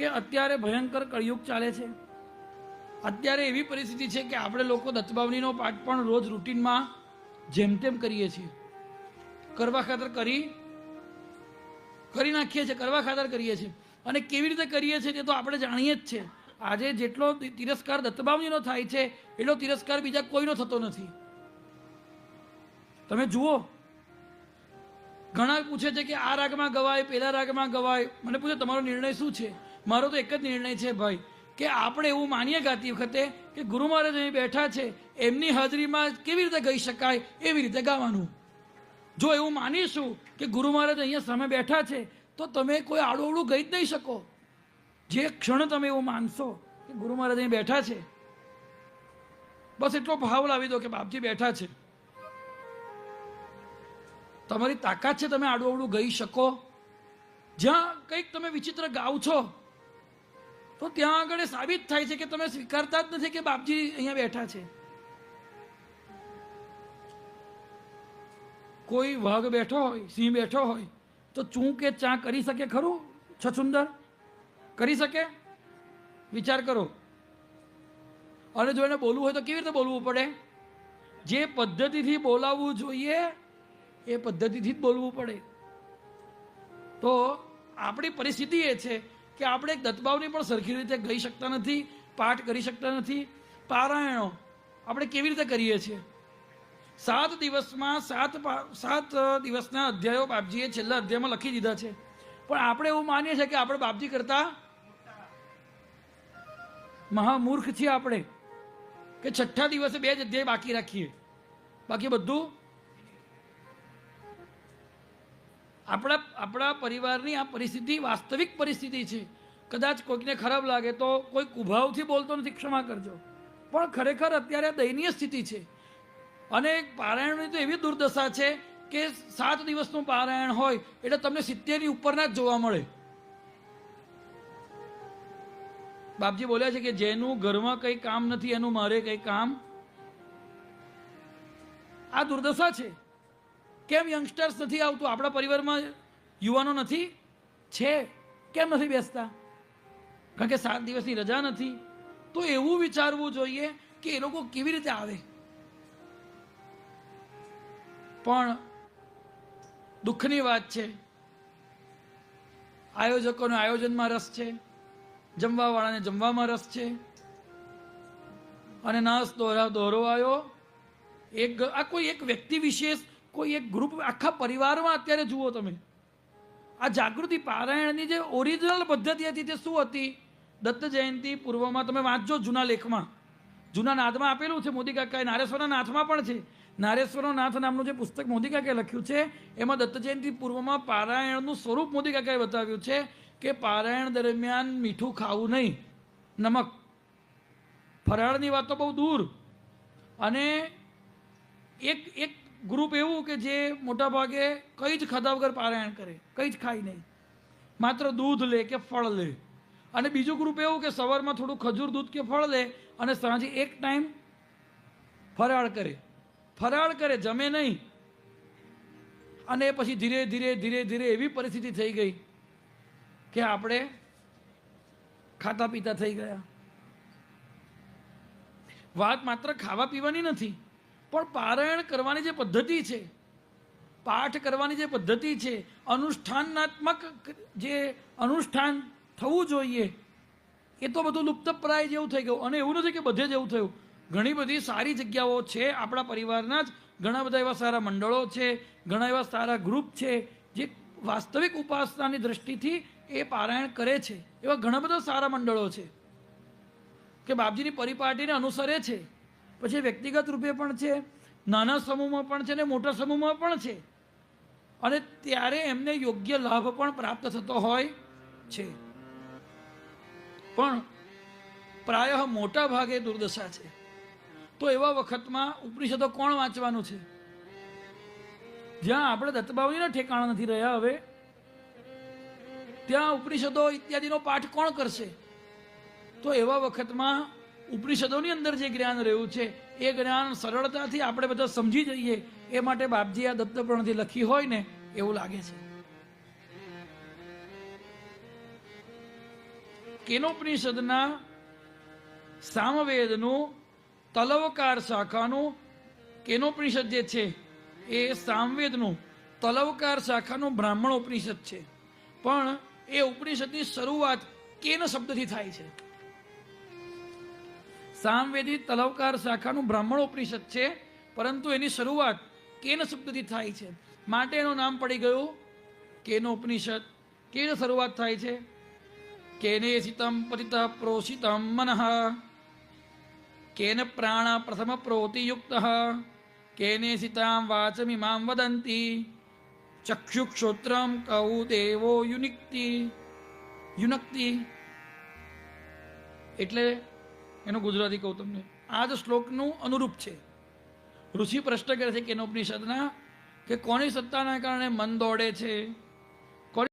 કે અત્યારે ભયંકર કળિયુગ ચાલે છે. અત્યારે એવી પરિસ્થિતિ છે કે આપણે લોકો દત્તભાવનીનો પાઠ પણ રોજ રૂટીનમાં જેમ તેમ કરીએ છીએ. કરવા ખાતર કરી કરી નાખીએ છીએ, કરવા ખાતર કરીએ છીએ. અને કેવી રીતે કરીએ છીએ તે તો આપણે જાણીએ જ છે. આજે જેટલો તિરસ્કાર દત્તભાવનીનો થાય છે, એટલો તિરસ્કાર બીજા કોઈનો થતો નથી. તમે જુઓ, ઘણા પૂછે છે કે આ રાગમાં ગવાય, પેલા રાગમાં ગવાય. મને પૂછે, તમારો નિર્ણય શું છે? મારો તો એક જ નિર્ણય છે ભાઈ, કે આપણે એવું માનીએ ગાતી વખતે કે ગુરુ મહારાજ અહીં બેઠા છે, એમની હાજરીમાં કેવી રીતે ગઈ શકાય એવી રીતે ગાવાનું. જો એવું માનીશું કે ગુરુ મહારાજ અહીંયા સામે બેઠા છે, તો તમે કોઈ આડું ગઈ જ નહીં શકો. જે ક્ષણ તમે એવું માનશો કે ગુરુ મહારાજ અહીં બેઠા છે, બસ એટલો ભાવ લાવી દો કે બાપજી બેઠા છે. તમારી તાકાત છે તમે આડું અવડું ગઈ શકો. જ્યાં કંઈક તમે વિચિત્ર ગાવ છો તો ત્યાં આગળ સાબિત થાય છે કે તમે સ્વીકારતા જ નથી કે બાપજી અહીંયા બેઠા છે. કોઈ વાઘ બેઠો હોય, સિંહ બેઠો હોય, તો ચૂં કે ચા કરી શકે ખરું, છછુંદર? કરી શકે? વિચાર કરો. અને જો એને બોલવું હોય તો કેવી રીતે બોલવું પડે? જે પદ્ધતિથી બોલાવવું જોઈએ, એ પદ્ધતિથી જ બોલવું પડે. તો આપણી પરિસ્થિતિ એ છે કે આપણે દત્તભાવની પણ સરખી રીતે ગઈ શકતા નથી, પાઠ કરી શકતા નથી. પારાયણો આપણે કેવી રીતે કરીએ છીએ? સાત દિવસમાં સાત સાત દિવસના અધ્યાયો બાપજીએ છેલ્લા અધ્યાયમાં લખી દીધા છે. પણ આપણે એવું માનીએ છીએ કે આપણે બાપજી કરતા મહામૂર્ખ છીએ આપણે કે છઠ્ઠા દિવસે બે જ અધ્યાય બાકી રાખીએ. બાકી બધું આપણા આપણા પરિવારની આ પરિસ્થિતિ વાસ્તવિક પરિસ્થિતિ છે. કદાચ કોઈકને ખરાબ લાગે તો કોઈ કુભાવથી બોલતો નથી, ક્ષમા કરજો. પણ ખરેખર અત્યારે દયનીય સ્થિતિ છે. અને પારાયણની તો એવી દુર્દશા છે કે સાત દિવસનું પારાયણ હોય એટલે તમને સિત્તેરની ઉપરના જ જોવા મળે. બાપજી બોલ્યા છે કે જેનું ઘરમાં કંઈ કામ નથી, એનું મારે કંઈ કામ? આ દુર્દશા છે. કેમ યંગસ્ટર્સ નથી આવતું? આપણા પરિવારમાં યુવાનો નથી? છે. કેમ નથી બેસતા? કારણ કે સાત દિવસની રજા નથી. તો એવું વિચારવું જોઈએ કે એ લોકો કેવી રીતે આવે. પણ દુઃખની વાત છે. આયોજકોને આયોજનમાં રસ છે. જમવાવાળાને જમવામાં રસ છે. અને નાસ દોરા દોરો આવ્યો. એક આ કોઈ એક વ્યક્તિ વિશેષ કોઈ એક ગ્રુપ આખા પરિવારમાં અત્યારે જુઓ તમે. આ જાગૃતિ પારાયણની જે ઓરિજિનલ પદ્ધતિ હતી તે શું હતી? દત્ત જયંતિ પૂર્વમાં તમે વાંચજો જૂના લેખમાં. જૂના નાથમાં આપેલું છે મોદી કાકાએ, નારેશ્વરના નાથમાં પણ છે. નારેશ્વરનો નાથ નામનું જે પુસ્તક મોદી કાકાએ લખ્યું છે, એમાં દત્ત જયંતિ પૂર્વમાં પારાયણનું સ્વરૂપ મોદી કાકાએ બતાવ્યું છે કે પારાયણ દરમિયાન મીઠું ખાવું નહીં, નમક. ફરાળની વાત તો બહુ દૂર. અને એક એક ગ્રુપ એવું કે જે મોટા ભાગે કંઈ જ ખાધા વગર પારાયણ કરે, કંઈ જ ખાય નહીં. માત્ર દૂધ લે કે ફળ લે. અને બીજું ગ્રુપ એવું કે સવારમાં થોડું ખજૂર દૂધ કે ફળ લે અને સાંજે એક ટાઈમ ફરાળ કરે. ફરાળ કરે, જમે નહીં. અને પછી ધીરે ધીરે ધીરે ધીરે એવી પરિસ્થિતિ થઈ ગઈ કે આપણે ખાતા પીતા થઈ ગયા. વાત માત્ર ખાવા પીવાની નથી. પણ પારાયણ કરવાની જે પદ્ધતિ છે, પાઠ કરવાની જે પદ્ધતિ છે, અનુષ્ઠાનાત્મક જે અનુષ્ઠાન થવું જોઈએ, એ તો બધું લુપ્તપ્રાય જેવું થઈ ગયું. અને એવું નથી કે બધે જ એવું થયું. ઘણી બધી સારી જગ્યાઓ છે આપણા પરિવારના જ. ઘણા બધા એવા સારા મંડળો છે, ઘણા એવા સારા ગ્રુપ છે, જે વાસ્તવિક ઉપાસનાની દ્રષ્ટિથી એ પારાયણ કરે છે. એવા ઘણા બધા સારા મંડળો છે, કે બાપજીની પરિપાટીને અનુસરે છે. પછી વ્યક્તિગત રૂપે પણ છે, નાના સમૂહમાં પણ છે ને મોટા સમૂહમાં પણ છે. અને ત્યારે એમને યોગ્ય લાભ પણ પ્રાપ્ત થતો હોય છે. પણ પ્રાય મોટા ભાગે દુર્દશા છે. તો એવા વખતમાં ઉપનિષદો કોણ વાંચવાનું છે? જ્યાં આપણે દત્તબાવજીના ઠેકાણા નથી રહ્યા હવે, ત્યાં ઉપનિષદો ઇત્યાદિનો પાઠ કોણ કરશે? તો એવા વખતમાં ઉપનિષદોની અંદર જે જ્ઞાન રહ્યું છે, એ જ્ઞાન સરળતાથી આપણે બધા સમજી જઈએ, એ માટે બાપજી આ દત્તપ્રણથી લખી હોય ને, એવું લાગે છે. કેનોપનિષદના સામવેદનું તલવકાર શાખાનું કેનોપનિષદ જે છે, એ સામવેદનું તલવકાર શાખાનું બ્રાહ્મણ ઉપનિષદ છે. પણ એ ઉપનિષદની શરૂઆત કેન શબ્દથી થાય છે. સામવેદી તલવકાર શાખાનું બ્રાહ્મણ ઉપનિષદ છે, પરંતુ એની શરૂઆત કેન શબ્દથી થાય છે. માટે એનું નામ પડી ગયું કેનો ઉપનિષદ. કેન શરૂઆત થાય છે? કેને સિતમ પતિત પ્રોષિતમ મનઃ. કેન પ્રાણ પ્રથમ પ્રોતિયુક્ત. કેને સિતામ વાચમિમામ વદંતી. ચક્ષુક્ષોત્રમ કહુ દેવો યુનિક્તિ. યુનક્તિ. એટલે એનું ગુજરાતી કહું તમને. આ જ શ્લોકનું અનુરૂપ છે. ઋષિ પ્રશ્ન કરે છે કેનોપનિષદના કે કોની સત્તાના કારણે મન દોડે છે?